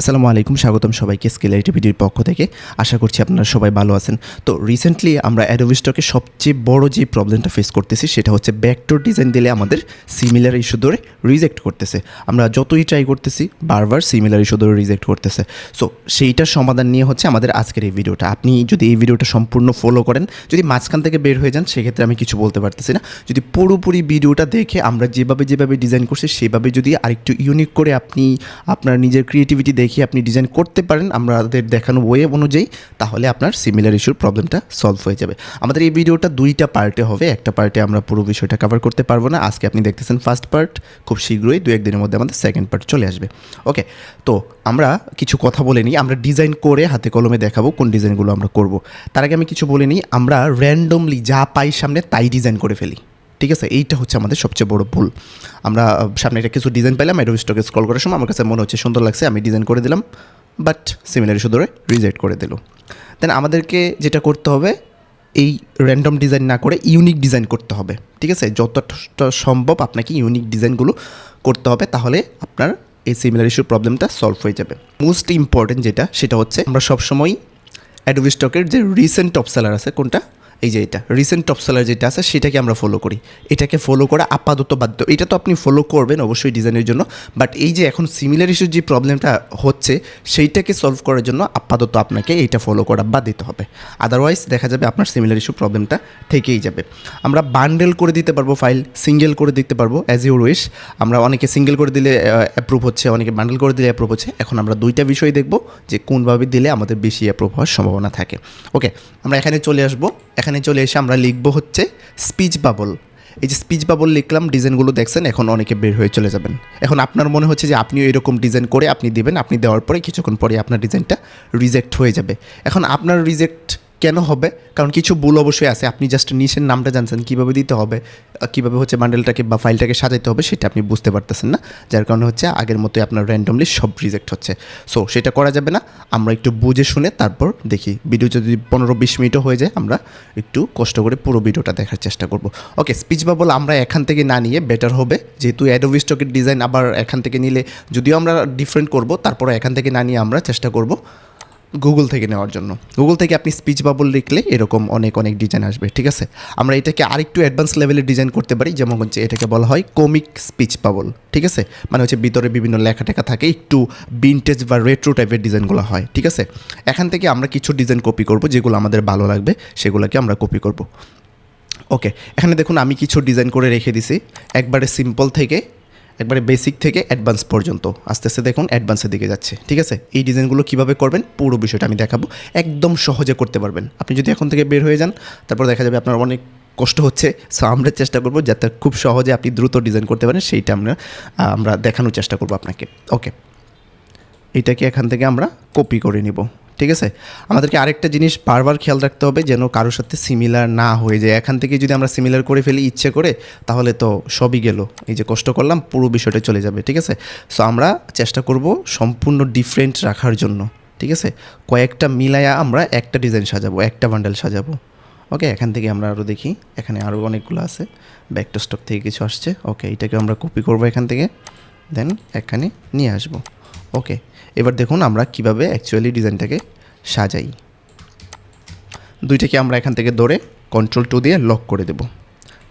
আসসালামু আলাইকুম, স্বাগতম সবাইকে স্কেলারিটি ভিডিওর পক্ষ থেকে। আশা করছি আপনারা সবাই ভালো আছেন। তো রিসেন্টলি আমরা অ্যাডোবি স্টকে সবচেয়ে বড় যে প্রবলেমটা ফেস করতেছি, সেটা হচ্ছে ব্যাকডোর ডিজাইন দিলে আমাদের সিমিলার ইস্যু ধরে রিজেক্ট করতেছে। আমরা যতই ট্রাই করতেছি, বারবার সিমিলার ইস্যু ধরে রিজেক্ট করতেছে। সো সেইটার সমাধান নিয়ে হচ্ছে আমাদের আজকের এই ভিডিওটা আপনি যদি এই ভিডিওটা সম্পূর্ণ ফলো করেন, যদি মাঝখান থেকে বের হয়ে যান, সেক্ষেত্রে আমি কিছু বলতে পারতেছি না। যদি পুরোপুরি ভিডিওটা দেখে আমরা যেভাবে যেভাবে ডিজাইন করছি, সেভাবে যদি আরেকটু ইউনিক করে আপনি আপনার নিজের ক্রিয়েটিভিটি দেখিয়ে আপনি ডিজাইন করতে পারেন, আমাদের দেখানো ওয়ে অনুযায়ী, তাহলে আপনার সিমিলার ইস্যুর প্রবলেমটা সলভ হয়ে যাবে। আমাদের এই ভিডিওটা দুইটা পার্টে হবে, একটা পার্টে আমরা পুরো বিষয়টা কভার করতে পারব না, আজকে আপনি দেখতেছেন ফার্স্ট পার্ট খুব শীঘ্রই দু একদিনের মধ্যে আমাদের সেকেন্ড পার্ট চলে আসবে। ওকে তো আমরা কিছু কথা বলে নিই, আমরা ডিজাইন করে হাতে কলমে দেখাবো কোন ডিজাইনগুলো আমরা করব। তার আগে আমি কিছু বলে নিই, আমরা র্যান্ডমলি যা পাই সামনে তাই ডিজাইন করে ফেলি। ঠিক আছে, এইটা হচ্ছে আমাদের সবচেয়ে বড় ভুল। আমরা সামনে একটা কিছু ডিজাইন পেলাম অ্যাডোবি স্টকে স্ক্রল করার সময় আমার কাছে মনে হচ্ছে সুন্দর লাগছে, আমি ডিজাইন করে দিলাম বাট সিমিলার ধরে রিজেক্ট করে দিল। দেন আমাদেরকে যেটা করতে হবে, এই র্যান্ডম ডিজাইন না করে ইউনিক ডিজাইন করতে হবে, ঠিক আছে? যতটা সম্ভব আপনাকে ইউনিক ডিজাইনগুলো করতে হবে, তাহলে আপনার এই সিমিলার ইস্যুর প্রবলেমটা সলভ হয়ে যাবে। মোস্ট ইম্পর্টেন্ট যেটা, সেটা হচ্ছে আমরা সবসময় অ্যাডোবি স্টকের যে রিসেন্ট টপ সেলার আছে, কোনটা? এই যে এটা রিসেন্ট টপ সেলার যেটা আছে, সেটাকে আমরা ফলো করি। এটাকে ফলো করা আপাতত বাধ্য এটা তো আপনি ফলো করবেন অবশ্যই ডিজাইনের জন্য বাট এই যে এখন সিমিলার ইস্যুর যে প্রবলেমটা হচ্ছে, সেইটাকে সলভ করার জন্য আপাতত আপনাকে এইটা ফলো করা বাদ দিতে হবে। আদারওয়াইজ দেখা যাবে আপনার সিমিলার ইস্যু প্রবলেমটা থেকেই যাবে। আমরা বান্ডেল করে দিতে পারব ফাইল সিঙ্গেল করে দিতে পারব অ্যাজ ইউর উইশ আমরা অনেকে সিঙ্গেল করে দিলে অ্যাপ্রুভ হচ্ছে, অনেকে বান্ডেল করে দিলে অ্যাপ্রুভ হচ্ছে। এখন আমরা দুইটা বিষয় দেখব যে কোনভাবে দিলে আমাদের বেশি অ্যাপ্রুভ হওয়ার সম্ভাবনা থাকে। ওকে আমরা এখানে চলে আসব। এখানে চলে এসে আমরা লিখব হচ্ছে স্পিচ বাবল এই যে স্পিচ বাবল লিখলাম ডিজাইনগুলো দেখছেন, এখন অনেকে বের হয়ে চলে যাবেন। এখন আপনার মনে হচ্ছে যে আপনিও এরকম ডিজাইন করে আপনি দেবেন, আপনি দেওয়ার পরে কিছুক্ষণ পরে আপনার ডিজাইনটা রিজেক্ট হয়ে যাবে। এখন আপনার রিজেক্ট কেন হবে? কারণ কিছু ভুল অবশ্যই আছে। আপনি জাস্ট নিচের নামটা জানছেন, কীভাবে দিতে হবে কীভাবে হচ্ছে বান্ডেলটাকে বা ফাইলটাকে সাজাতে হবে, সেটা আপনি বুঝতে পারতেছেন না। যার কারণে হচ্ছে আগের মতোই আপনার র্যান্ডমলি সব রিজেক্ট হচ্ছে। সো সেটা করা যাবে না। আমরা একটু বুঝে শুনে তারপর দেখি। ভিডিও যদি পনেরো বিশ মিনিটও হয়ে যায়, আমরা একটু কষ্ট করে পুরো ভিডিওটা দেখার চেষ্টা করব। ওকে স্পিচ বাবল আমরা এখান থেকে না নিয়ে বেটার হবে। যেহেতু অ্যাডোবি স্টকের ডিজাইন আবার এখান থেকে নিলে যদিও আমরা ডিফারেন্ট করব তারপরে এখান থেকে না নিয়ে আমরা চেষ্টা করব। গুগল থেকে নেওয়ার জন্য। গুগল থেকে আপনি স্পিচ বাবল লিখলে এরকম অনেক অনেক ডিজাইন আসবে, ঠিক আছে? আমরা এটাকে আরেকটু অ্যাডভান্স লেভেলের ডিজাইন করতে পারি, যেমন হচ্ছে এটাকে বলা হয় কমিক স্পিচ বাবল ঠিক আছে? মানে হচ্ছে ভিতরে বিভিন্ন লেখা টেখা থাকে, একটু বিনটেজ বা রেট্রো টাইপের ডিজাইনগুলো হয়, ঠিক আছে? এখান থেকে আমরা কিছু ডিজাইন কপি করব, যেগুলো আমাদের ভালো লাগবে, সেগুলোকে আমরা কপি করব। ওকে এখানে দেখুন আমি কিছু ডিজাইন করে রেখে দিছি, একবারে সিম্পল থেকে একবারে বেসিক থেকে অ্যাডভান্স পর্যন্ত। আস্তে আস্তে দেখুন অ্যাডভান্সের দিকে যাচ্ছে। ঠিক আছে? এই ডিজাইনগুলো কীভাবে করবেন? পুরো বিষয়টা আমি দেখাবো। একদম সহজে করতে পারবেন। আপনি যদি এখন থেকে বের হয়ে যান, তারপর দেখা যাবে আপনার অনেক কষ্ট হচ্ছে। সো আমরা চেষ্টা করব যাতে খুব সহজে আপনি দ্রুত ডিজাইন করতে পারেন। সেইটা আমরা আমরা দেখানোর চেষ্টা করব আপনাকে। ওকে এটাকে এখান থেকে আমরা কপি করে নিব। ঠিক আছে? আমাদেরকে আরেকটা জিনিস বারবার খেয়াল রাখতে হবে যেন কারোর সাথে সিমিলার না হয়ে যায়। এখান থেকে যদি আমরা সিমিলার করে ফেলি ইচ্ছে করে, তাহলে তো সবই গেল। এই যে কষ্ট করলাম, পুরো বিষয়টা চলে যাবে, ঠিক আছে? সো আমরা চেষ্টা করব সম্পূর্ণ ডিফারেন্ট রাখার জন্য, ঠিক আছে? কয়েকটা মিলায়া আমরা একটা ডিজাইন সাজাবো, একটা বান্ডেল সাজাবো। ওকে এখান থেকে আমরা আরও দেখি। এখানে আরও অনেকগুলো আছে। ব্যাক টু স্টক থেকে কিছু আসছে। ওকে এটাকে আমরা কপি করব এখান থেকে। দেন এখানে নিয়ে আসব। ওকে এবার দেখুন আমরা কীভাবে অ্যাকচুয়ালি ডিজাইনটাকে সাজাই। দুইটাকে আমরা এখান থেকে ধরে কন্ট্রোল টু দিয়ে লক করে দেব।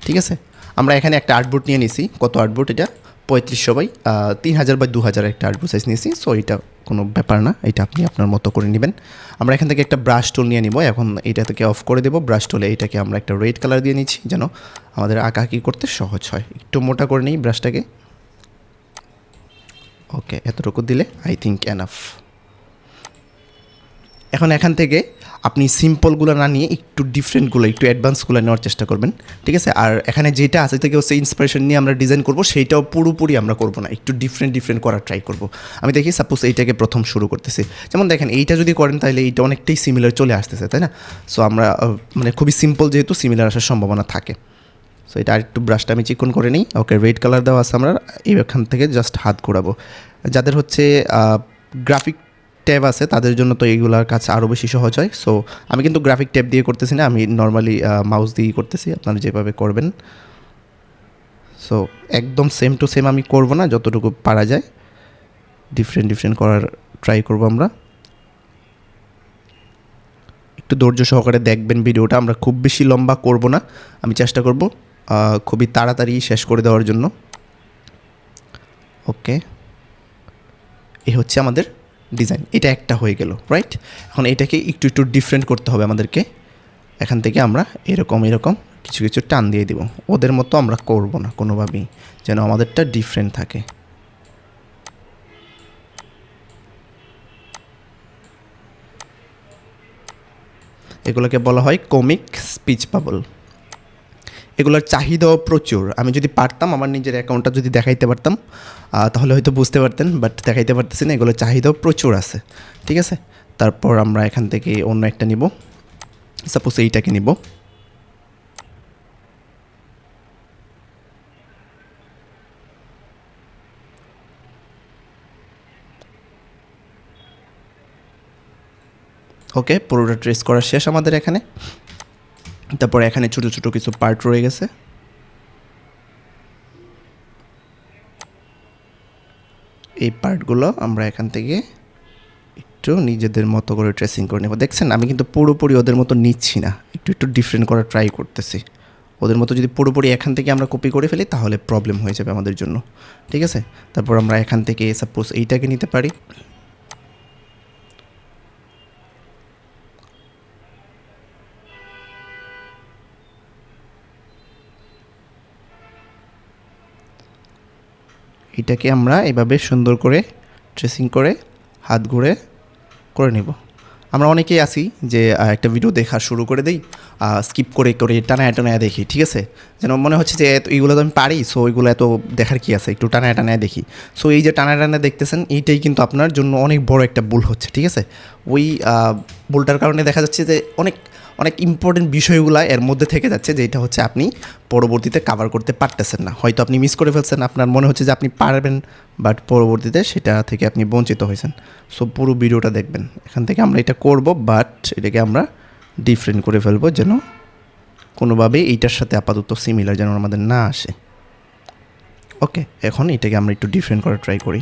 ঠিক আছে? আমরা এখানে একটা আর্টবোর্ড নিয়ে নিছি। কত আর্টবোর্ড এটা? পঁয়ত্রিশশো বাই তিন হাজার বাই দু হাজার একটা আর্টবোর্ড সাইজ নিয়েছি। সো এটা কোনো ব্যাপার না। এটা আপনি আপনার মতো করে নেবেন। আমরা এখান থেকে একটা ব্রাশ টুল নিয়ে নিব। এখন এটা থেকে অফ করে দেবো। ব্রাশ টুলে এটাকে আমরা একটা রেড কালার দিয়ে নিচ্ছি যেন আমাদের আঁকাআঁকি করতে সহজ হয়। একটু মোটা করে নিই ব্রাশটাকে ওকে, এতটুকু দিলে আই থিঙ্ক এনাফ এখন এখান থেকে আপনি সিম্পলগুলো না নিয়ে একটু ডিফারেন্টগুলো একটু অ্যাডভান্সগুলো নেওয়ার চেষ্টা করবেন, ঠিক আছে? আর এখানে যেটা আছে থেকে হচ্ছে ইন্সপিরেশন নিয়ে আমরা ডিজাইন করব, সেইটাও পুরোপুরি আমরা করব না, একটু ডিফারেন্ট ডিফারেন্ট করার ট্রাই করব। আমি দেখি সাপোজ এইটাকে প্রথম শুরু করতেছি। যেমন দেখেন, এইটা যদি করেন, তাহলে এইটা অনেকটাই সিমিলার চলে আসতেছে, তাই না? সো আমরা মানে খুবই সিম্পল যেহেতু সিমিলার আসার সম্ভাবনা থাকে। সো এটা আরেকটু ব্রাশটা আমি চিকন করে নিই। ওকে রেড কালার দেওয়া আছে আমরা। এখান থেকে জাস্ট হাত ঘোরাবো। যাদের হচ্ছে গ্রাফিক ট্যাব আছে, তাদের জন্য তো এইগুলোর কাজ আরও বেশি সহজ হয়। সো আমি কিন্তু গ্রাফিক ট্যাব দিয়ে করতেছি না। আমি নর্মালি মাউস দিয়েই করতেছি। আপনারা যেভাবে করবেন। সো একদম সেম টু সেম আমি করব না, যতটুকু পারা যায়। ডিফারেন্ট ডিফারেন্ট করার ট্রাই করব আমরা। একটু ধৈর্য সহকারে দেখবেন ভিডিওটা। আমরা খুব বেশি লম্বা করব না। আমি চেষ্টা করব। খুবই তাড়াতাড়ি শেষ করে দেওয়ার জন্য। ওকে। এ হচ্ছে আমাদের ডিজাইন। এটা একটা হয়ে গেল রাইট এখন এটাকে একটু একটু ডিফারেন্ট করতে হবে আমাদেরকে। এখান থেকে আমরা এরকম এরকম কিছু কিছু টান দিয়ে দিব। ওদের মতো আমরা করব না কোনোভাবেই, যেন আমাদেরটা ডিফারেন্ট থাকে। এগুলোকে বলা হয় কমিক স্পিচ বাবল এগুলোর চাহিদাও প্রচুর। আমি যদি পারতাম, আমার নিজের অ্যাকাউন্টটা যদি দেখাইতে পারতাম তাহলে হয়তো বুঝতে পারতেন বাট দেখাইতে পারতেছি না, এগুলোর চাহিদাও প্রচুর আছে। ঠিক আছে? তারপর আমরা এখান থেকে অন্য একটা নিব। সাপোজ এইটাকে নিব। ওকে পুরোটা ট্রেস করা শেষ আমাদের এখানে। তারপরে এখানে ছোটো ছোটো কিছু পার্ট রয়ে গেছে। এই পার্টগুলো আমরা এখান থেকে একটু নিজেদের মতো করে ট্রেসিং করে নেব। দেখছেন, আমি কিন্তু পুরোপুরি ওদের মতো নিচ্ছি না। একটু একটু ডিফারেন্ট করার ট্রাই করতেছি। ওদের মতো যদি পুরোপুরি এখান থেকে আমরা কপি করে ফেলি, তাহলে প্রবলেম হয়ে যাবে আমাদের জন্য। ঠিক আছে? তারপর আমরা এখান থেকে সাপোজ এইটাকে নিতে পারি। এটাকে আমরা এভাবে সুন্দর করে ট্রেসিং করে হাত ঘুরে করে নেব। আমরা অনেকেই আসি যে একটা ভিডিও দেখা শুরু করে দিই স্কিপ করে করে টানায় টানায় দেখি, ঠিক আছে? যেন মনে হচ্ছে যে এইগুলো তো আমি পারি সো ওইগুলো এত দেখার কি আছে? একটু টানায় টানায় দেখি। সো এই যে টানায় টানায় দেখতেছেন, এইটাই কিন্তু আপনার জন্য অনেক বড় একটা ভুল হচ্ছে, ঠিক আছে? ওই ভুলটার কারণে দেখা যাচ্ছে যে, অনেক অনেক ইম্পর্টেন্ট বিষয়গুলো এর মধ্যে থেকে যাচ্ছে যেটা হচ্ছে আপনি পরবর্তীতে কাভার করতে পারতেছেন না। হয়তো আপনি মিস করে ফেলছেন, আপনার মনে হচ্ছে যে আপনি পারবেন বাট পরবর্তীতে সেটা থেকে আপনি বঞ্চিত হয়েছেন। সো পুরো ভিডিওটা দেখবেন। এখান থেকে আমরা এটা করব বাট এটাকে আমরা ডিফারেন্ট করে ফেলব যেন কোনোভাবে এইটার সাথে আপাতত সিমিলার যেন আমাদের না আসে। ওকে এখন এটাকে আমরা একটু ডিফারেন্ট করার ট্রাই করি।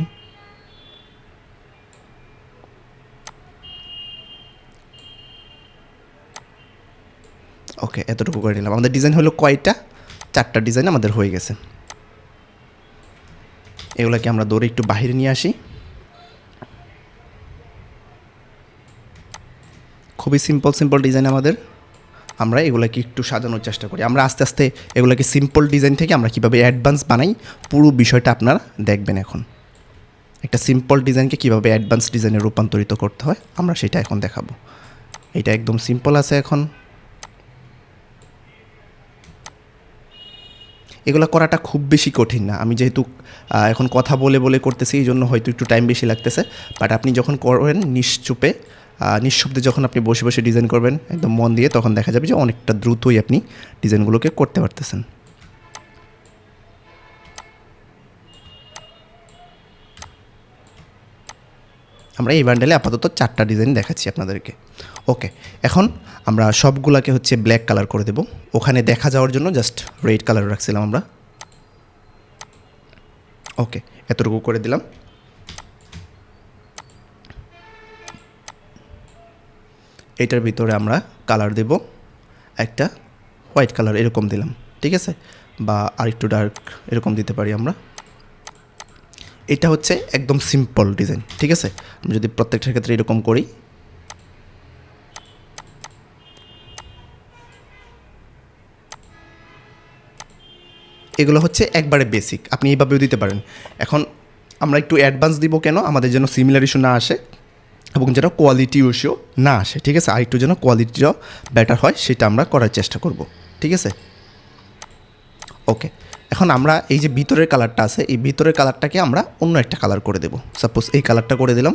ওকে, এতটুকু করে নিলাম। আমাদের ডিজাইন হলো কয়টা? চারটা ডিজাইন আমাদের হয়ে গেছে। এগুলোকে আমরা দৌড়ে একটু বাইরে নিয়ে আসি। খুবই সিম্পল সিম্পল ডিজাইন আমাদের। আমরা এগুলোকে একটু সাজানোর চেষ্টা করি। আমরা আস্তে আস্তে এগুলোকে সিম্পল ডিজাইন থেকে আমরা কীভাবে অ্যাডভান্স বানাই, পুরো বিষয়টা আপনারা দেখবেন এখন। একটা সিম্পল ডিজাইনকে কীভাবে অ্যাডভান্স ডিজাইনে রূপান্তরিত করতে হয়, আমরা সেটা এখন দেখাবো। এটা একদম সিম্পল আছে এখন। এগুলো করাটা খুব বেশি কঠিন না। আমি যেহেতু এখন কথা বলে বলে করতেছি এই জন্য হয়তো একটু টাইম বেশি লাগতেছে। বাট আপনি যখন করবেন নিশ্চুপে নিঃশব্দে যখন আপনি বসে বসে ডিজাইন করবেন একদম মন দিয়ে, তখন দেখা যাবে যে অনেকটা দ্রুতই আপনি ডিজাইনগুলোকে করতে পারতেছেন। আমরা এই বান্ডেলে আপাতত চারটা ডিজাইন দেখাচ্ছি আপনাদেরকে। ওকে এখন আমরা সবগুলাকে হচ্ছে ব্ল্যাক কালার করে দেব। ওখানে দেখা যাওয়ার জন্য জাস্ট রেড কালার রাখছিলাম আমরা। ওকে এতটুকু করে দিলাম। এটার ভিতরে আমরা কালার দেব। একটা হোয়াইট কালার এরকম দিলাম, ঠিক আছে? বা আরেকটু ডার্ক এরকম দিতে পারি আমরা। এটা হচ্ছে একদম সিম্পল ডিজাইন ঠিক আছে? আমি যদি প্রত্যেকটার ক্ষেত্রে এরকম করি এগুলো হচ্ছে একবারে বেসিক আপনি এইভাবেও দিতে পারেন। এখন আমরা একটু অ্যাডভান্স দিব কেন? আমাদের যেন সিমিলার ইস্যু না আসে এবং যেন কোয়ালিটি ইস্যু না আসে। ঠিক আছে? আর একটু যেন কোয়ালিটিটাও বেটার হয়, সেটা আমরা করার চেষ্টা করব। ঠিক আছে? ওকে এখন আমরা এই যে ভিতরের কালারটা আছে, এই ভিতরের কালারটাকে আমরা অন্য একটা কালার করে দেবো। সাপোজ এই কালারটা করে দিলাম।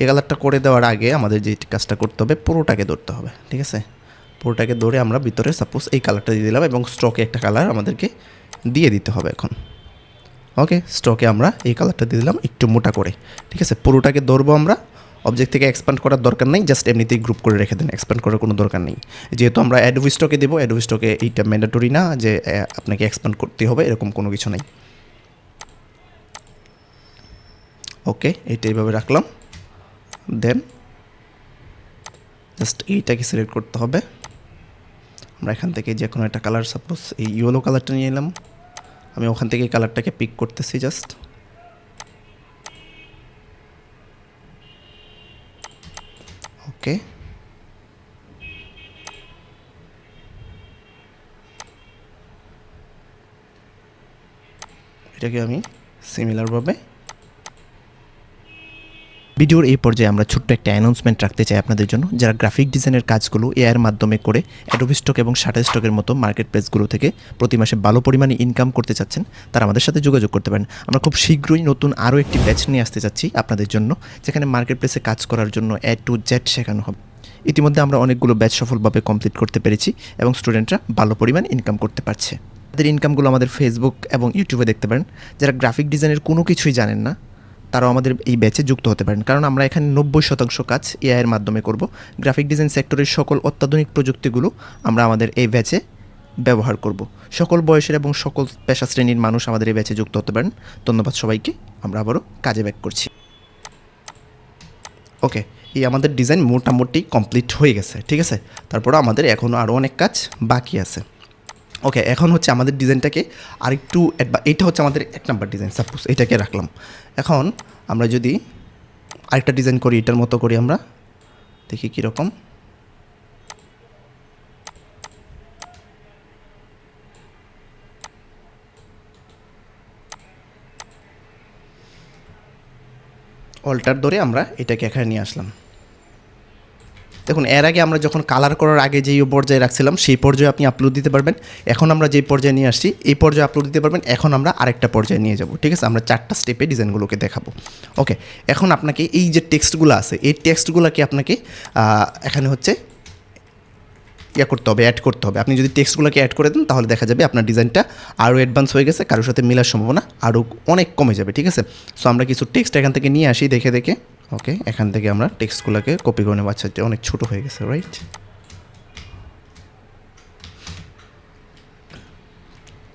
এই কালারটা করে দেওয়ার আগে আমাদের যে কাজটা করতে হবে, পুরোটাকে ধরতে হবে। ঠিক আছে? পুরোটাকে ধরে আমরা ভিতরে সাপোজ এই কালারটা দিয়ে দিলাম এবং স্টকে একটা কালার আমাদেরকে দিয়ে দিতে হবে এখন। ওকে স্টকে আমরা এই কালারটা দিয়ে দিলাম একটু মোটা করে। ঠিক আছে, পুরোটাকে ধরবো আমরা। অবজেক্ট থেকে এক্সপ্যান্ড করার দরকার নেই জাস্ট এমনিতেই গ্রুপ করে রেখে দেন এক্সপ্যান্ড করার কোনো দরকার নেই। যেহেতু আমরা অ্যাডভি স্টকে দেবো অ্যাডভি স্টকে এইটা ম্যান্ডেটরি না যে আপনাকে এক্সপ্যান্ড করতে হবে, এরকম কোনো কিছু নেই। ওকে এইটা এইভাবে রাখলাম। দেন জাস্ট এইটাকে সিলেক্ট করতে হবে। আমরা এখান থেকে যে কোনো একটা কালার সাপোজ এই ইয়েলো কালারটা নিয়ে এলাম আমি ওখান থেকে কালারটাকে পিক করতেছি জাস্ট ওকে এটাকে আমি সিমিলারভাবে ভিডিওর এই পর্যায়ে আমরা ছোট্ট একটা অ্যানাউন্সমেন্ট রাখতে চাই আপনাদের জন্য। যারা গ্রাফিক ডিজাইনের কাজগুলো এআর মাধ্যমে করে অ্যাডোবি স্টক এবং শাটার স্টকের মতো মার্কেট প্লেসগুলো থেকে প্রতি মাসে ভালো পরিমাণে ইনকাম করতে চাচ্ছেন, তারা আমাদের সাথে যোগাযোগ করতে পারেন। আমরা খুব শীঘ্রই নতুন আরও একটি ব্যাচ নিয়ে আসতে চাচ্ছি আপনাদের জন্য, যেখানে মার্কেট প্লেসে কাজ করার জন্য এ টু জেড শেখানো হবে। ইতিমধ্যে আমরা অনেকগুলো ব্যাচ সফলভাবে কমপ্লিট করতে পেরেছি এবং স্টুডেন্টরা ভালো পরিমাণ ইনকাম করতে পারছে। তাদের ইনকামগুলো আমাদের ফেসবুক এবং ইউটিউবে দেখতে পারেন। যারা গ্রাফিক ডিজাইনের কোনো কিছুই জানেন না তারাও আমাদের এই ব্যাচে যুক্ত হতে পারেন। কারণ আমরা এখানে নব্বই শতাংশ কাজ এআইয়ের মাধ্যমে করব। গ্রাফিক ডিজাইন সেক্টরের সকল অত্যাধুনিক প্রযুক্তিগুলো আমরা আমাদের এই ব্যাচে ব্যবহার করব। সকল বয়সের এবং সকল পেশা শ্রেণির মানুষ আমাদের এই ব্যাচে যুক্ত হতে পারেন। ধন্যবাদ সবাইকে। আমরা আবারও কাজে ব্যাক করছি। ওকে এই আমাদের ডিজাইন মোটামুটি কমপ্লিট হয়ে গেছে, ঠিক আছে? তারপরে আমাদের এখনও আরও অনেক কাজ বাকি আছে। ওকে এখন হচ্ছে আমাদের ডিজাইনটাকে আরেকটু এটা হচ্ছে আমাদের এক নাম্বার ডিজাইন সাপোজ এটাকে রাখলাম। এখন আমরা যদি আরেকটা ডিজাইন করি, এটার মতো করি আমরা, দেখি কীরকম। অল্টার ধরে আমরা এটাকে এখানে নিয়ে আসলাম। দেখুন, এর আগে আমরা যখন কালার করার আগে যেই পর্যায়ে রাখছিলাম, সেই পর্যায়ে আপনি আপলোড দিতে পারবেন। এখন আমরা যেই পর্যায়ে নিয়ে আসছি, এই পর্যায়ে আপলোড দিতে পারবেন। এখন আমরা আরেকটা পর্যায়ে নিয়ে যাব, ঠিক আছে? আমরা চারটা স্টেপে ডিজাইনগুলোকে দেখাবো। ওকে এখন আপনাকে এই যে টেক্সটগুলো আছে, এই টেক্সটগুলোকে আপনাকে এখানে হচ্ছে ইয়া করতে হবে অ্যাড করতে হবে। আপনি যদি টেক্সটগুলোকে অ্যাড করে দেন, তাহলে দেখা যাবে আপনার ডিজাইনটা আরও অ্যাডভান্স হয়ে গেছে, কারোর সাথে মেলার সম্ভাবনা আরও অনেক কমে যাবে, ঠিক আছে? সো আমরা কিছু টেক্সট এখান থেকে নিয়ে আসি, দেখে দেখে। ওকে এখান থেকে আমরা টেক্সটগুলোকে কপি করে নেব। আচ্ছা অনেক ছোটো হয়ে গেছে রাইট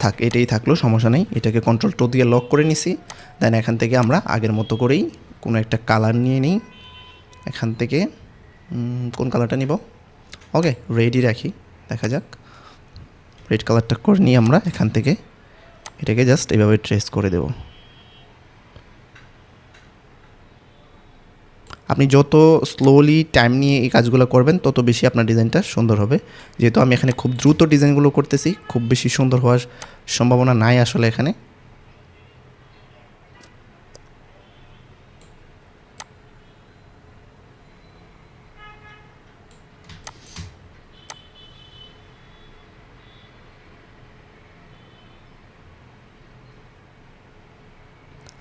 থাক, এটাই থাকল, সমস্যা নেই। এটাকে কন্ট্রোল টো দিয়ে লক করে নিছি। দেন এখান থেকে আমরা আগের মতো করেই কোনো একটা কালার নিয়ে নিই। এখান থেকে কোন কালারটা নিব? ওকে রেডি রাখি, দেখা যাক। রেড কালারটা করে নিয়ে আমরা এখান থেকে এটাকে জাস্ট এভাবে ট্রেস করে দেব। আপনি যত স্লোলি টাইম নিয়ে এই কাজগুলো করবেন, তত বেশি আপনার ডিজাইনটা সুন্দর হবে। যেহেতু আমি এখানে খুব দ্রুত ডিজাইনগুলো করতেছি, খুব বেশি সুন্দর হওয়ার সম্ভাবনা নাই আসলে এখানে।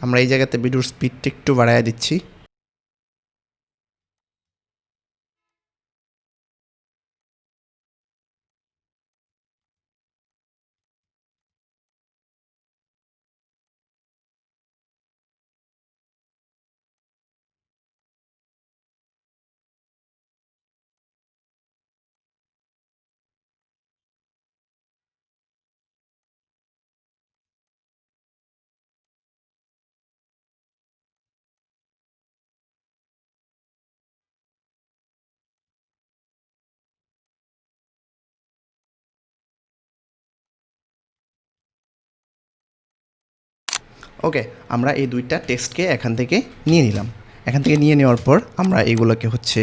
আমরা এই জায়গাতে ভিডিওর স্পিডটা একটু বাড়ায় দিচ্ছি। ওকে, আমরা এই দুইটা টেক্সটকে এখান থেকে নিয়ে নিলাম। এখান থেকে নিয়ে নেওয়ার পর আমরা এগুলোকে হচ্ছে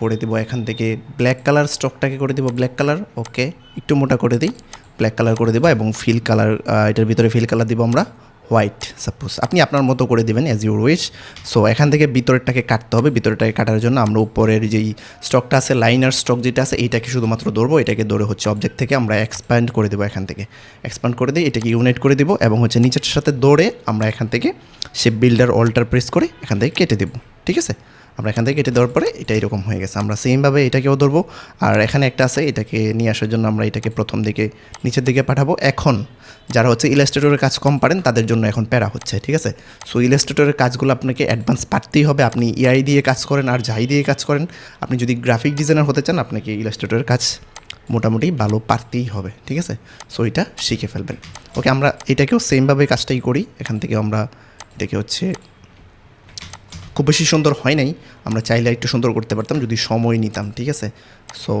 করে দেবো। এখান থেকে ব্ল্যাক কালার স্টকটাকে করে দেবো ব্ল্যাক কালার ওকে, একটু মোটা করে দিই ব্ল্যাক কালার করে দেবো এবং ফিল কালার এটার ভিতরে ফিল কালার দেবো আমরা। White suppose. আপনি আপনার মতো করে দেবেন অ্যাজ ইউর উইশ সো এখান থেকে ভিতরেরটাকে কাটতে হবে। ভিতরেরটাকে কাটার জন্য আমরা উপরের যেই স্টকটা আছে লাইনার স্টক যেটা আছে, এইটাকে শুধুমাত্র ধরবো। এটাকে ধরে হচ্ছে অবজেক্ট থেকে আমরা এক্সপ্যান্ড করে দেবো এখান থেকে। এক্সপ্যান্ড করে দিয়ে এটাকে ইউনাইট করে দেবো এবং হচ্ছে নিচের সাথে দৌড়ে আমরা এখান থেকে সে বিল্ডার অল্টার প্রেস করে এখান থেকে কেটে দেবো। ঠিক আছে? আমরা এখান থেকে কেটে দেওয়ার পরে এটা এরকম হয়ে গেছে। আমরা সেমভাবে এটাকেও ধরবো। আর এখানে একটা আছে, এটাকে নিয়ে আসার জন্য আমরা এটাকে প্রথম দিকে, নিচের দিকে পাঠাবো। এখন যারা হচ্ছে ইলাস্ট্রেটরের কাজ কম পারেন, তাদের জন্য এখন প্যারা হচ্ছে, ঠিক আছে? সো ইলাস্ট্রেটরের কাজগুলো আপনাকে অ্যাডভান্স পারতেই হবে। আপনি ইআই দিয়ে কাজ করেন আর যাই দিয়ে কাজ করেন, আপনি যদি গ্রাফিক ডিজাইনার হতে চান, আপনাকে ইলাস্ট্রেটরের কাজ মোটামুটি ভালো পারতেই হবে, ঠিক আছে? সো এটা শিখে ফেলবেন। ওকে আমরা এটাকেও সেমভাবে কাজটাই করি। এখান থেকে আমরা এটাকে হচ্ছে খুব বেশি সুন্দর হয় নাই। আমরা চাইলে একটু সুন্দর করতে পারতাম, যদি সময় নিতাম, ঠিক আছে? সো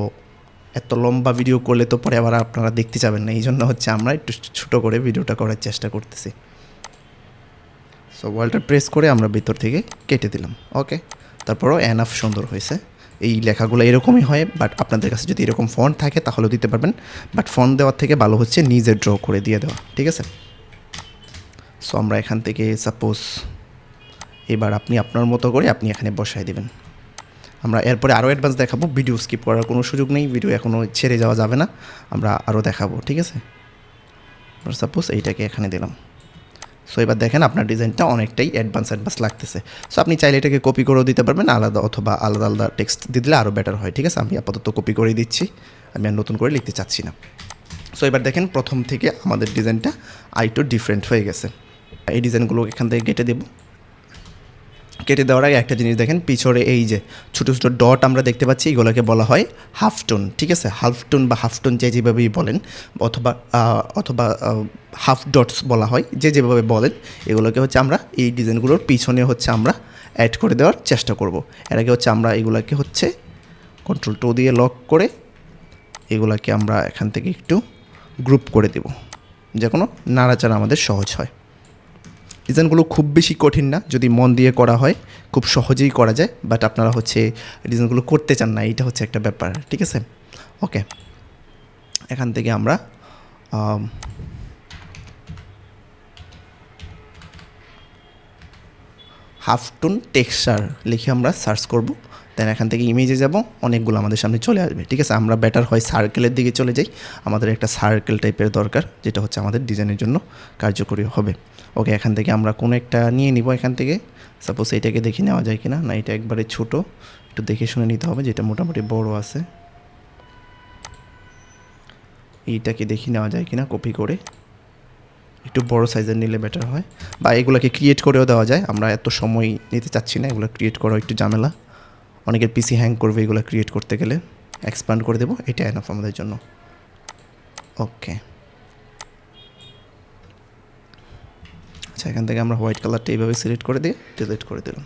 এত লম্বা ভিডিও করলে তো পরে আবার আপনারা দেখতে যাবেন না এই জন্য হচ্ছে আমরা একটু ছোটো করে ভিডিওটা করার চেষ্টা করতেছি। সো ওয়ালটা প্রেস করে আমরা ভিতর থেকে কেটে দিলাম ওকে তারপরও এনাফ সুন্দর হয়েছে। এই লেখাগুলো এরকমই হয় বাট আপনাদের কাছে যদি এরকম ফন্ট থাকে তাহলেও দিতে পারবেন বাট ফন্ট দেওয়ার থেকে ভালো হচ্ছে নিজে ড্র করে দিয়ে দেওয়া, ঠিক আছে? সো আমরা এখান থেকে সাপোজ এবার আপনি আপনার মতো করে আপনি এখানে বসায় দেবেন। আমরা এরপরে আরও অ্যাডভান্স দেখাবো ভিডিও স্কিপ করার কোনো সুযোগ নেই ভিডিও এখনও ছেড়ে যাওয়া যাবে না, আমরা আরও দেখাবো, ঠিক আছে? সাপোজ এইটাকে এখানে দিলাম। সো এবার দেখেন আপনার ডিজাইনটা অনেকটাই অ্যাডভান্স অ্যাডভান্স লাগতেছে। সো আপনি চাইলে এটাকে কপি করেও দিতে পারবেন, আলাদা অথবা আলাদা আলাদা টেক্সট দিলে আরও বেটার হয়, ঠিক আছে? আমি আপাতত কপি করে দিচ্ছি, আমি আর নতুন করে লিখতে চাচ্ছি না। সো এবার দেখেন প্রথম থেকে আমাদের ডিজাইনটা আইটু ডিফারেন্ট হয়ে গেছে। এই ডিজাইনগুলো এখান থেকে কেটে দেবো। কেটে দেওয়ার আগে একটা জিনিস দেখেন, পিছনে এই যে ছোটো ছোটো ডট আমরা দেখতে পাচ্ছি, এগুলোকে বলা হয় হাফ টোন ঠিক আছে? হাফ টোন বা হাফ টোন যে যেভাবেই বলেন, অথবা অথবা হাফ ডটস বলা হয়, যে যেভাবে বলেন, এগুলোকে হচ্ছে আমরা, এই ডিজাইনগুলোর পিছনে হচ্ছে আমরা অ্যাড করে দেওয়ার চেষ্টা করব। এর আগে হচ্ছে আমরা এগুলোকে হচ্ছে কন্ট্রোল টো দিয়ে লক করে, এগুলাকে আমরা এখান থেকে একটু গ্রুপ করে দেব। যে কোনো নাড়াচাড়া আমাদের সহজ হয়। ডিজাইনগুলো খুব বেশি কঠিন না, যদি মন দিয়ে করা হয়, খুব সহজেই করা যায় বাট আপনারা হচ্ছে ডিজাইনগুলো করতে চান না এটা হচ্ছে একটা ব্যাপার, ঠিক আছে? ওকে এখান থেকে আমরা হাফটুন হাফ টোন টেক্সচার লিখে আমরা সার্চ করব। দেন এখান থেকে ইমেজে যাব, অনেকগুলো আমাদের সামনে চলে আসবে, ঠিক আছে? আমরা বেটার হয় সার্কেলের দিকে চলে যাই। আমাদের একটা সার্কেল টাইপের দরকার, যেটা হচ্ছে আমাদের ডিজাইনের জন্য কার্যকরী হবে। ওকে এখান থেকে আমরা কোনো একটা নিয়ে নিব এখান থেকে। সাপোজ এইটাকে দেখে নেওয়া যায় কিনা? না, এটা একবারে ছোট। একটু দেখে শুনে নিতে হবে, যেটা মোটামুটি বড় আছে। এইটাকে দেখে নেওয়া যায় কিনা কপি করে। একটু বড় সাইজের নিলে বেটার হয়। বা এগুলোকে ক্রিয়েট করেও দেওয়া যায়। আমরা এত সময় নিতে চাচ্ছি না, এগুলো ক্রিয়েট করা একটু ঝামেলা। অনেকের পিসি হ্যাং করবে এগুলো ক্রিয়েট করতে গেলে। এক্সপ্যান্ড করে দেবো এটা এনাফ আমাদের জন্য। ওকে আচ্ছা এখান থেকে আমরা হোয়াইট কালারটা এইভাবে সিলেক্ট করে দিয়ে ডিলিট করে দিলাম।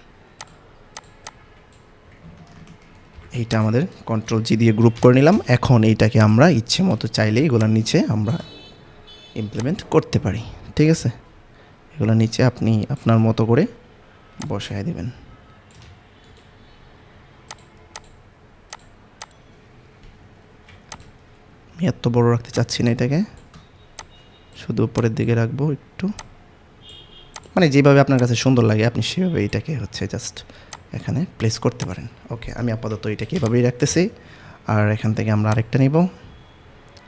এইটা আমাদের কন্ট্রোল জি দিয়ে গ্রুপ করে নিলাম। এখন এইটাকে আমরা ইচ্ছে মতো চাইলে এগুলোর নিচে আমরা ইমপ্লিমেন্ট করতে পারি। ঠিক আছে? এগুলোর নিচে আপনি আপনার মতো করে বসায় দেবেন। আমি এত বড় রাখতে চাচ্ছি না এটাকে। শুধু উপরের দিকে রাখব একটু। মানে যেভাবে আপনার কাছে সুন্দর লাগে, আপনি সেভাবে এটাকে হচ্ছে জাস্ট এখানে প্লেস করতে পারেন। ওকে আমি আপাতত এটাকে এভাবেই রাখতেছি। আর এখান থেকে আমরা আরেকটা নিব।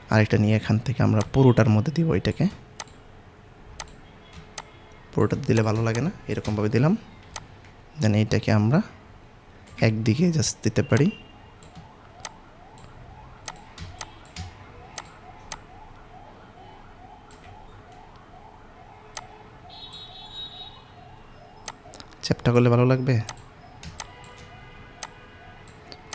আরেকটা নিয়ে এখান থেকে আমরা পুরোটার মধ্যে দিব এটাকে। পুরোটা দিলে ভালো লাগে না, এরকমভাবে দিলাম। দেন এইটাকে আমরা একদিকে জাস্ট দিতে পারি। চ্যাপটা করলে ভালো লাগবে?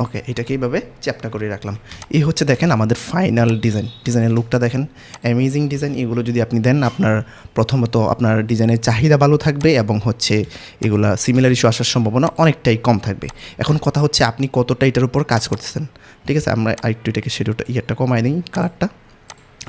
ওকে এটাকে এইভাবে চ্যাপটা করে রাখলাম? এই হচ্ছে দেখেন আমাদের ফাইনাল ডিজাইন ডিজাইনের লুকটা দেখেন। অ্যামেজিং ডিজাইন এগুলো যদি আপনি দেন, আপনার প্রথমত আপনার ডিজাইনের চাহিদা ভালো থাকবে এবং হচ্ছে এগুলা সিমিলার ইস্যু আসার সম্ভাবনা অনেকটাই কম থাকবে। এখন কথা হচ্ছে আপনি কতটা এটার উপর কাজ করতেছেন। ঠিক আছে? আমরা আরেকটু এটাকে সেটা ইয়েরটা কমাই নিই কালারটা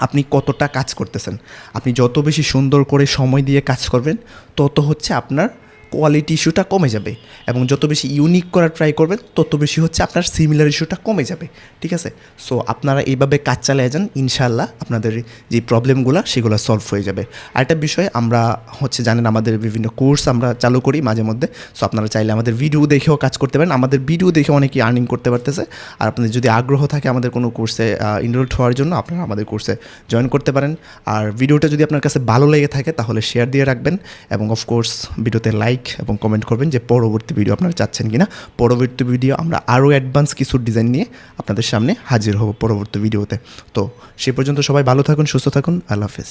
আপনি কতটা কাজ করতেছেন? আপনি যত বেশি সুন্দর করে সময় দিয়ে কাজ করবেন, তত হচ্ছে আপনার কোয়ালিটি ইস্যুটা কমে যাবে এবং যত বেশি ইউনিক করার ট্রাই করবেন, তত বেশি হচ্ছে আপনার সিমিলার ইস্যুটা কমে যাবে, ঠিক আছে? সো আপনারা এইভাবে কাজ চালিয়ে যান ইনশাল্লাহ আপনাদের যে প্রবলেমগুলো সেগুলো সলভ হয়ে যাবে। আরেকটা বিষয়, আমরা হচ্ছে জানেন আমাদের বিভিন্ন কোর্স আমরা চালু করি মাঝে মধ্যে। সো আপনারা চাইলে আমাদের ভিডিও দেখেও কাজ করতে পারেন। আমাদের ভিডিও দেখে অনেকেই আর্নিং করতে পারতেছে। আর আপনাদের যদি আগ্রহ থাকে আমাদের কোনো কোর্সে ইনরোল হওয়ার জন্য, আপনারা আমাদের কোর্সে জয়েন করতে পারেন। আর ভিডিওটা যদি আপনার কাছে ভালো লেগে থাকে, তাহলে শেয়ার দিয়ে রাখবেন। এবং অফকোর্স ভিডিওতে লাইক এবং কমেন্ট করবেন যে পরবর্তী ভিডিও আপনারা চাচ্ছেন কিনা। পরবর্তী ভিডিও আমরা আরও অ্যাডভান্স কিছু ডিজাইন নিয়ে আপনাদের সামনে হাজির হব পরবর্তী ভিডিওতে তো সে পর্যন্ত সবাই ভালো থাকুন, সুস্থ থাকুন। আল্লাহ হাফেজ।